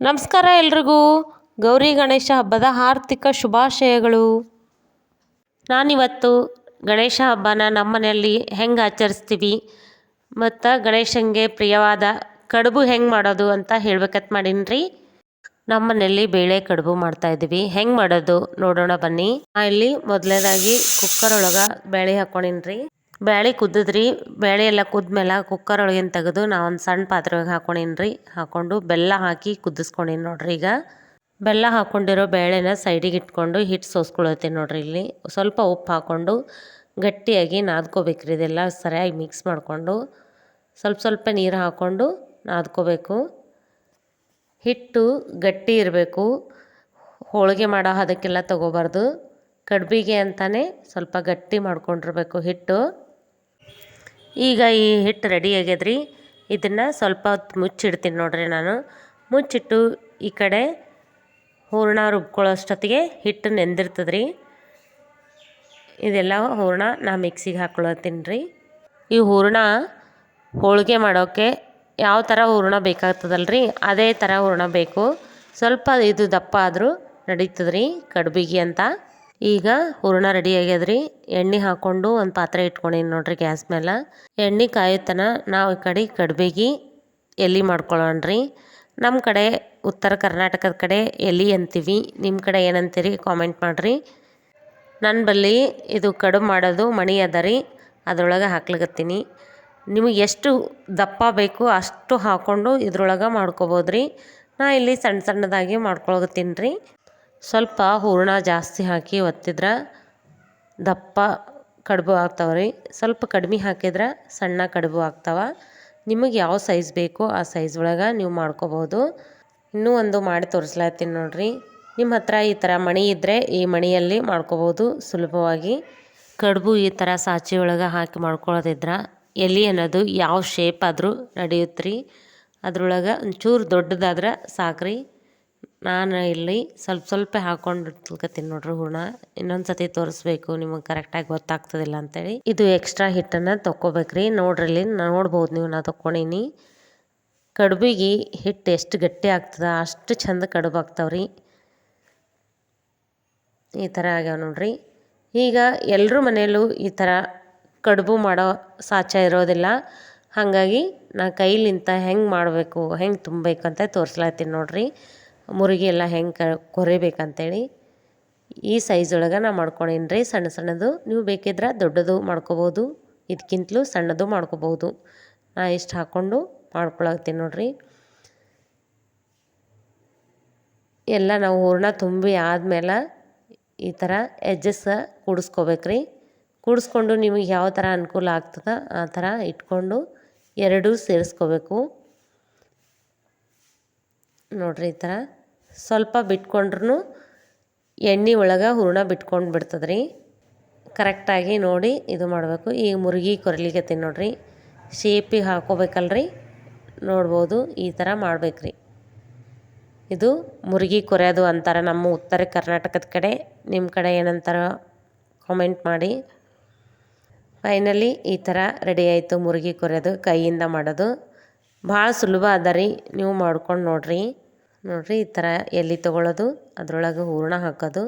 ನಮಸ್ಕಾರ ಎಲ್ರಿಗೂ. ಗೌರಿ ಗಣೇಶ ಹಬ್ಬದ ಆರ್ಥಿಕ ಶುಭಾಶಯಗಳು. ನಾನಿವತ್ತು ಗಣೇಶ ಹಬ್ಬನ ನಮ್ಮ ಮನೆಯಲ್ಲಿ ಹೆಂಗೆ ಆಚರಿಸ್ತೀವಿ ಮತ್ತು ಗಣೇಶನಿಗೆ ಪ್ರಿಯವಾದ ಕಡುಬು ಹೆಂಗೆ ಮಾಡೋದು ಅಂತ ಹೇಳ್ಬೇಕಂತ ಮಾಡೀನಿ ರೀ ನಮ್ಮ ಮನೆಯಲ್ಲಿ ಬೇಳೆ ಕಡುಬು ಮಾಡ್ತಾಯಿದ್ದೀವಿ ಹೆಂಗೆ ಮಾಡೋದು ನೋಡೋಣ ಬನ್ನಿ. ಇಲ್ಲಿ ಮೊದಲನೇದಾಗಿ ಕುಕ್ಕರ್ ಒಳಗೆ ಬೇಳೆ ಹಾಕ್ಕೊಂಡಿನಿ ರೀ ಬೇಳೆ ರೀ ಬೇಳೆ ಎಲ್ಲ ಕುದ್ಮೇಲೆ ಕುಕ್ಕರ್ ಒಳಗಿನ ತೆಗೆದು ನಾವು ಒಂದು ಸಣ್ಣ ಪಾತ್ರೆ ಒಳಗೆ ಹಾಕ್ಕೊಂಡೀನಿ ರೀ ಹಾಕ್ಕೊಂಡು ಬೆಲ್ಲ ಹಾಕಿ ಕುದಿಸ್ಕೊಂಡೀನಿ ನೋಡ್ರಿ ಈಗ. ಬೆಲ್ಲ ಹಾಕ್ಕೊಂಡಿರೋ ಬೇಳೆನ ಸೈಡಿಗೆ ಇಟ್ಕೊಂಡು ಹಿಟ್ಟು ಸೋಸ್ಕೊಳತ್ತೀನಿ ನೋಡಿರಿ ಇಲ್ಲಿ. ಸ್ವಲ್ಪ ಉಪ್ಪು ಹಾಕ್ಕೊಂಡು ಗಟ್ಟಿಯಾಗಿ ನಾದ್ಕೋಬೇಕ್ರಿ ಇದೆಲ್ಲ ಸರಿಯಾಗಿ ಮಿಕ್ಸ್ ಮಾಡಿಕೊಂಡು. ಸ್ವಲ್ಪ ಸ್ವಲ್ಪ ನೀರು ಹಾಕ್ಕೊಂಡು ನಾದ್ಕೋಬೇಕು. ಹಿಟ್ಟು ಗಟ್ಟಿ ಇರಬೇಕು. ಹೋಳಿಗೆ ಮಾಡೋ ಅದಕ್ಕೆಲ್ಲ ತೊಗೋಬಾರ್ದು. ಕಡ್ಬಿಗೆ ಅಂತಲೇ ಸ್ವಲ್ಪ ಗಟ್ಟಿ ಮಾಡ್ಕೊಂಡಿರ್ಬೇಕು ಹಿಟ್ಟು. ಈಗ ಈ ಹಿಟ್ಟು ರೆಡಿ ಆಗ್ಯದ್ರಿ. ಇದನ್ನು ಸ್ವಲ್ಪ ಹೊತ್ತು ಮುಚ್ಚಿಡ್ತೀನಿ ನೋಡ್ರಿ ನಾನು. ಮುಚ್ಚಿಟ್ಟು ಈ ಕಡೆ ಹೂರಣ ರುಬ್ಕೊಳ್ಳೋಷ್ಟೊತ್ತಿಗೆ ಹಿಟ್ಟು ನೆಂದಿರ್ತದ್ರಿ. ಇದೆಲ್ಲ ಹೂರ್ಣ ನಾ ಮಿಕ್ಸಿಗೆ ಹಾಕ್ಕೊಳತ್ತೀನಿ ರೀ ಈ ಹೂರ್ಣ ಹೋಳಿಗೆ ಮಾಡೋಕ್ಕೆ ಯಾವ ಥರ ಹೂರ್ಣ ಬೇಕಾಗ್ತದಲ್ಲ ರೀ ಅದೇ ಥರ ಹೂರ್ಣ ಬೇಕು. ಸ್ವಲ್ಪ ಇದು ದಪ್ಪ ಆದರೂ ನಡೀತದ್ರಿ ಕಡ್ಬಿಗೆ ಅಂತ. ಈಗ ಹೂರಣ ರೆಡಿ ಆಗ್ಯದ್ರಿ. ಎಣ್ಣೆ ಹಾಕ್ಕೊಂಡು ಒಂದು ಪಾತ್ರೆ ಇಟ್ಕೊಂಡೀನಿ ನೋಡ್ರಿ ಗ್ಯಾಸ್ ಮೇಲೆ ಎಣ್ಣೆ ಕಾಯುತ್ತನ ನಾವು ಈ ಕಡೆ ಕಡ್ಬೇಗಿ ಎಲೆ ಮಾಡ್ಕೊಳ್ಳೋಣ ರೀ ನಮ್ಮ ಕಡೆ ಉತ್ತರ ಕರ್ನಾಟಕದ ಕಡೆ ಎಲೆ ಅಂತೀವಿ. ನಿಮ್ಮ ಕಡೆ ಏನಂತೀರಿ ಕಾಮೆಂಟ್ ಮಾಡಿರಿ. ನನ್ನ ಬಳಿ ಇದು ಕಡುಬು ಮಾಡೋದು ಮಣಿ ಅದ ರೀ. ಅದರೊಳಗೆ ಹಾಕ್ಲಿಕತ್ತೀನಿ. ನಿಮಗೆ ಎಷ್ಟು ದಪ್ಪ ಬೇಕು ಅಷ್ಟು ಹಾಕ್ಕೊಂಡು ಇದ್ರೊಳಗೆ ಮಾಡ್ಕೊಬೋದು ರೀ ನಾ ಇಲ್ಲಿ ಸಣ್ಣ ಸಣ್ಣದಾಗಿ ಮಾಡ್ಕೊಳಕತ್ತೀನಿ ರೀ. ಸ್ವಲ್ಪ ಹೂರಣ ಜಾಸ್ತಿ ಹಾಕಿ ಒತ್ತಿದ್ರೆ ದಪ್ಪ ಕಡುಬು ಆಗ್ತಾವೆ ರೀ ಸ್ವಲ್ಪ ಕಡಿಮೆ ಹಾಕಿದ್ರೆ ಸಣ್ಣ ಕಡುಬು ಆಗ್ತಾವೆ. ನಿಮಗೆ ಯಾವ ಸೈಜ್ ಬೇಕೋ ಆ ಸೈಜ್ ಒಳಗೆ ನೀವು ಮಾಡ್ಕೋಬೋದು ಇನ್ನೂ ಒಂದು ಮಾಡಿ ತೋರಿಸ್ಲಾತೀನಿ ನೋಡಿರಿ. ನಿಮ್ಮ ಹತ್ರ ಈ ಥರ ಮಣಿ ಇದ್ದರೆ ಈ ಮಣಿಯಲ್ಲಿ ಮಾಡ್ಕೋಬೋದು ಸುಲಭವಾಗಿ. ಕಡುಬು ಈ ಥರ ಸಾಚಿ ಒಳಗೆ ಹಾಕಿ ಮಾಡ್ಕೊಳ್ಳೋದಿದ್ರೆ ಎಲ್ಲಿ ಅನ್ನೋದು ಯಾವ ಶೇಪ್ ಆದರೂ ನಡೆಯುತ್ತೆ ರೀ ಅದ್ರೊಳಗೆ ಒಂಚೂರು ದೊಡ್ಡದಾದ್ರೆ ಸಾಕ್ರಿ. ನಾನು ಇಲ್ಲಿ ಸ್ವಲ್ಪ ಸ್ವಲ್ಪ ಹಾಕೊಂಡು ತಿಳ್ಕೊತೀನಿ ನೋಡ್ರಿ ಹೂರ್ಣ. ಇನ್ನೊಂದು ಸತಿ ತೋರಿಸ್ಬೇಕು, ನಿಮಗೆ ಕರೆಕ್ಟಾಗಿ ಗೊತ್ತಾಗ್ತದಿಲ್ಲ ಅಂತೇಳಿ. ಇದು ಎಕ್ಸ್ಟ್ರಾ ಹಿಟ್ಟನ್ನು ತೊಗೋಬೇಕ್ರಿ ನೋಡ್ರಿ ಇಲ್ಲಿ, ನೋಡ್ಬೋದು ನೀವು, ನಾ ತೊಗೊಂಡೀನಿ ಕಡುಬಿಗೆ ಹಿಟ್ಟು ಎಷ್ಟು ಗಟ್ಟಿ ಆಗ್ತದೆ, ಅಷ್ಟು ಚಂದ ಕಡುಬು ಆಗ್ತಾವ್ರಿ. ಈ ಥರ ಆಗ್ಯಾವ ನೋಡ್ರಿ. ಈಗ ಎಲ್ಲರೂ ಮನೆಯಲ್ಲೂ ಈ ಥರ ಕಡುಬು ಮಾಡೋ ಸಾಚ ಇರೋದಿಲ್ಲ. ಹಾಗಾಗಿ ನಾ ಕೈಲಿಂತ ಹೆಂಗೆ ಮಾಡಬೇಕು, ಹೆಂಗೆ ತುಂಬಬೇಕು ಅಂತ ತೋರಿಸ್ಲಾತೀನಿ ನೋಡ್ರಿ. ಮುರುಗಿ ಎಲ್ಲ ಹೆಂಗೆ ಕ, ಕೊರಿಬೇಕಂತೇಳಿ ಈ ಸೈಜ್ ಒಳಗೆ ನಾ ಮಾಡ್ಕೊಂಡೀನಿ ರೀ ಸಣ್ಣ ಸಣ್ಣದು ನೀವು ಬೇಕಿದ್ರೆ ದೊಡ್ಡದು ಮಾಡ್ಕೋಬೋದು. ಇದಕ್ಕಿಂತಲೂ ಸಣ್ಣದು ಮಾಡ್ಕೋಬೋದು. ನಾ ಇಷ್ಟು ಹಾಕ್ಕೊಂಡು ಮಾಡ್ಕೊಳತ್ತೀನಿ ನೋಡ್ರಿ. ಎಲ್ಲ ನಾವು ಹೂರಣ ತುಂಬಿ ಆದಮೇಲೆ ಈ ಥರ ಎಜ್ಜಸ್ ಕೂಡಿಸ್ಕೋಬೇಕ್ರಿ. ಕೂಡಿಸ್ಕೊಂಡು ನಿಮಗೆ ಯಾವ ಥರ ಅನುಕೂಲ ಆಗ್ತದೆ ಆ ಥರ ಇಟ್ಕೊಂಡು ಎರಡೂ ಸೇರಿಸ್ಕೋಬೇಕು. ನೋಡ್ರಿ ಈ ಥರ. ಸ್ವಲ್ಪ ಬಿಟ್ಕೊಂಡ್ರೂ ಎಣ್ಣೆ ಒಳಗೆ ಹೂರ್ಣ ಬಿಟ್ಕೊಂಡು ಬಿಡ್ತದೆ ರೀ ಕರೆಕ್ಟಾಗಿ ನೋಡಿ ಇದು ಮಾಡಬೇಕು. ಈಗ ಮುರುಗಿ ಕೊರಲಿಗತ್ತೀನಿ ನೋಡ್ರಿ. ಶೇಪಿಗೆ ಹಾಕೋಬೇಕಲ್ರಿ. ನೋಡ್ಬೋದು ಈ ಥರ ಮಾಡ್ಬೇಕ್ರಿ. ಇದು ಮುರುಗಿ ಕೊರೆಯೋದು ಅಂತಾರೆ ನಮ್ಮ ಉತ್ತರ ಕರ್ನಾಟಕದ ಕಡೆ. ನಿಮ್ಮ ಕಡೆ ಏನಂತಾರ ಕಾಮೆಂಟ್ ಮಾಡಿ. ಫೈನಲಿ ಈ ಥರ ರೆಡಿ ಆಯಿತು ಮುರುಗಿ ಕೊರೆಯೋದು ಕೈಯಿಂದ ಮಾಡೋದು. ಭಾಳ ಸುಲಭ ಅದ ರೀ. ನೀವು ಮಾಡ್ಕೊಂಡು ನೋಡ್ರಿ. ನೋಡ್ರಿ ಈ ಥರ ಎಲ್ಲಿ ತೊಗೊಳ್ಳೋದು ಅದರೊಳಗೆ ಹೂರಣ ಹಾಕೋದು.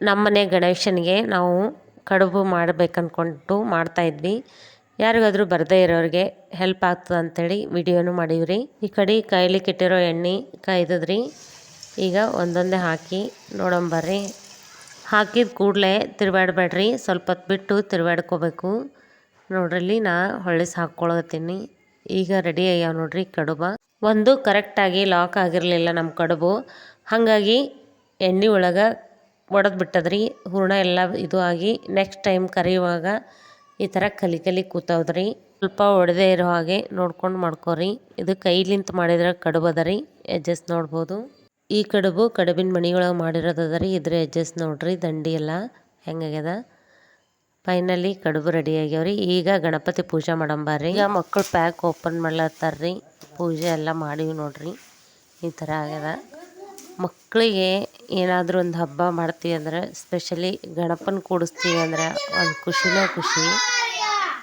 ನಮ್ಮನೆ ಗಣೇಶನಿಗೆ ನಾವು ಕಡುಬು ಮಾಡ್ಬೇಕು ಅಂದ್ಕೊಂಡು ಮಾಡ್ತಾಯಿದ್ವಿ ಯಾರಿಗಾದರೂ ಬರದೇ ಇರೋರಿಗೆ ಹೆಲ್ಪ್ ಆಗ್ತದೆ ಅಂಥೇಳಿ ವಿಡಿಯೋನು ಮಾಡೀವ್ರಿ. ಈ ಕಡೆ ಕಾಯ್ಲಿಕ್ಕೆ ಕೆಟ್ಟಿರೋ ಎಣ್ಣೆ ಕಾಯ್ದದ್ರಿ. ಈಗ ಒಂದೊಂದೇ ಹಾಕಿ ನೋಡಂಬರ್ರಿ ಹಾಕಿದ ಕೂಡಲೇ ತಿರುಗಾಡ್ಬೇಡ್ರಿ ಸ್ವಲ್ಪ ಹೊತ್ತು ಬಿಟ್ಟು ತಿರುಗಾಡ್ಕೋಬೇಕು ನೋಡ್ರಲ್ಲಿ ನಾ ಹೊಳ್ಳಿಸಿ ಹಾಕ್ಕೊಳತ್ತೀನಿ ಈಗ ರೆಡಿ ಆಗ್ಯಾವ ನೋಡ್ರಿ ಕಡುಬ. ಒಂದು ಕರೆಕ್ಟಾಗಿ ಲಾಕ್ ಆಗಿರಲಿಲ್ಲ ನಮ್ಮ ಕಡುಬು. ಹಾಗಾಗಿ ಎಣ್ಣೆ ಒಳಗೆ ಒಡೆದು ಬಿಟ್ಟದ್ರಿ ಹೂರಣ ಎಲ್ಲ ಇದು ಆಗಿ ನೆಕ್ಸ್ಟ್ ಟೈಮ್ ಕರಿಯುವಾಗ ಈ ಥರ ಕಲಿ ಕಲಿ ಕೂತವ್ರಿ ಸ್ವಲ್ಪ ಒಡೆದೇ ಇರೋ ಹಾಗೆ ನೋಡ್ಕೊಂಡು ಮಾಡ್ಕೋರಿ. ಇದು ಕೈಲಿಂತ ಮಾಡಿದ್ರೆ ಕಡುಬು ಅದ ರೀ ಎಜ್ಜಸ್ ನೋಡ್ಬೋದು. ಈ ಕಡುಬು ಕಡುಬಿನ ಮಣಿಯೊಳಗೆ ಮಾಡಿರೋದು ಅದ ರೀ, ಇದ್ರ ಎಜ್ಜಸ್ ನೋಡ್ರಿ, ದಂಡಿ ಎಲ್ಲ ಹೆಂಗಾಗ್ಯದ. ಫೈನಲಿ ಕಡುಬು ರೆಡಿ ಆಗ್ಯಾವ್ರಿ. ಈಗ ಗಣಪತಿ ಪೂಜೆ ಮಾಡಂಬಾರ್ರಿ ಈಗ ಮಕ್ಕಳು ಪ್ಯಾಕ್ ಓಪನ್ ಮಾಡ್ಲತ್ತಾರ್ರಿ. ಪೂಜೆ ಎಲ್ಲ ಮಾಡೀವಿ ನೋಡ್ರಿ. ಈ ಥರ ಆಗ್ಯದ. ಮಕ್ಕಳಿಗೆ ಏನಾದರೂ ಒಂದು ಹಬ್ಬ ಮಾಡ್ತೀವಿ ಅಂದ್ರೆ ಸ್ಪೆಷಲಿ ಗಣಪನ ಕೂಡಿಸ್ತೀವಿ ಅಂದ್ರೆ ಒಂದು ಖುಷಿನೇ ಖುಷಿ.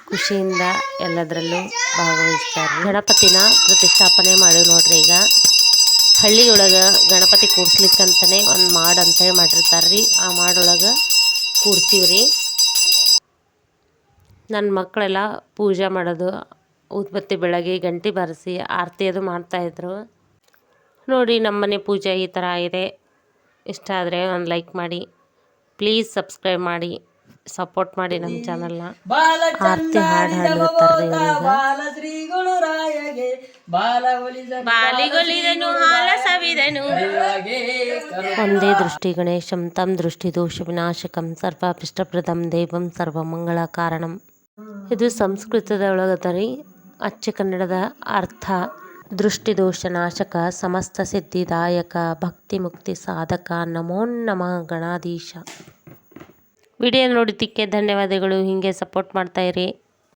ಖುಷಿಯಿಂದ ಎಲ್ಲದರಲ್ಲೂ ಭಾಗವಹಿಸ್ತಾರೆ. ಗಣಪತಿನ ಪ್ರತಿಷ್ಠಾಪನೆ ಮಾಡೀವಿ ನೋಡ್ರಿ ಈಗ. ಹಳ್ಳಿಯೊಳಗೆ ಗಣಪತಿ ಕೂಡಿಸ್ಲಿಕ್ಕಂತಲೇ ಒಂದು ಮಾಡು ಅಂತೇಳಿ ಮಾಡಿರ್ತಾರೆ ರೀ ಆ ಮಾಡೊಳಗೆ ರೀ ನನ್ನ ಮಕ್ಕಳೆಲ್ಲ ಪೂಜೆ ಮಾಡೋದು ಊದ್ಬತ್ತಿ ಬೆಳಗ್ಗೆ ಗಂಟೆ ಬಾರಿಸಿ ಆರತಿ ಅದು ಮಾಡ್ತಾಯಿದ್ರು ನೋಡಿ ನಮ್ಮನೆ ಪೂಜೆ ಈ ಥರ ಇದೆ. ಇಷ್ಟ ಆದರೆ ಒಂದು ಲೈಕ್ ಮಾಡಿ. ಪ್ಲೀಸ್ ಸಬ್ಸ್ಕ್ರೈಬ್ ಮಾಡಿ. ಸಪೋರ್ಟ್ ಮಾಡಿ ನಮ್ಮ ಚಾನಲ್ನ. ಆರತಿ ಹಾಡು ಹಾಡಿ ಇವ್ರೀಗ ಬಾಲ ಶ್ರೀ ಗುರುರಾಯಗೆ ಬಾಲ ಒಲಿದ ಸವಿದನು. ದೇವಗೆ ಒಂದೇ ದೃಷ್ಟಿ ಗಣೇಶಂ ತಂ ದೃಷ್ಟಿ ದೋಷ ವಿನಾಶಕಂ ಸರ್ವಾಭಿಷ್ಟಪ್ರದಂ ದೇವಂ ಸರ್ವಮಂಗಳ ಕಾರಣಂ. ಇದು ಸಂಸ್ಕೃತದ ಒಳಗದ ರೀ. ಅಚ್ಚ ಕನ್ನಡದ ಅರ್ಥ, ದೃಷ್ಟಿ ದೋಷ, ನಾಶಕ, ಸಮಸ್ತ ಸಿದ್ಧಿದಾಯಕ ಭಕ್ತಿ ಮುಕ್ತಿ ಸಾಧಕ, ನಮೋ ನಮಃ ಗಣಾಧೀಶ. ವಿಡಿಯೋ ನೋಡಿದ್ದಕ್ಕೆ ಧನ್ಯವಾದಗಳು. ಹೀಗೆ ಸಪೋರ್ಟ್ ಮಾಡ್ತಾಯಿರಿ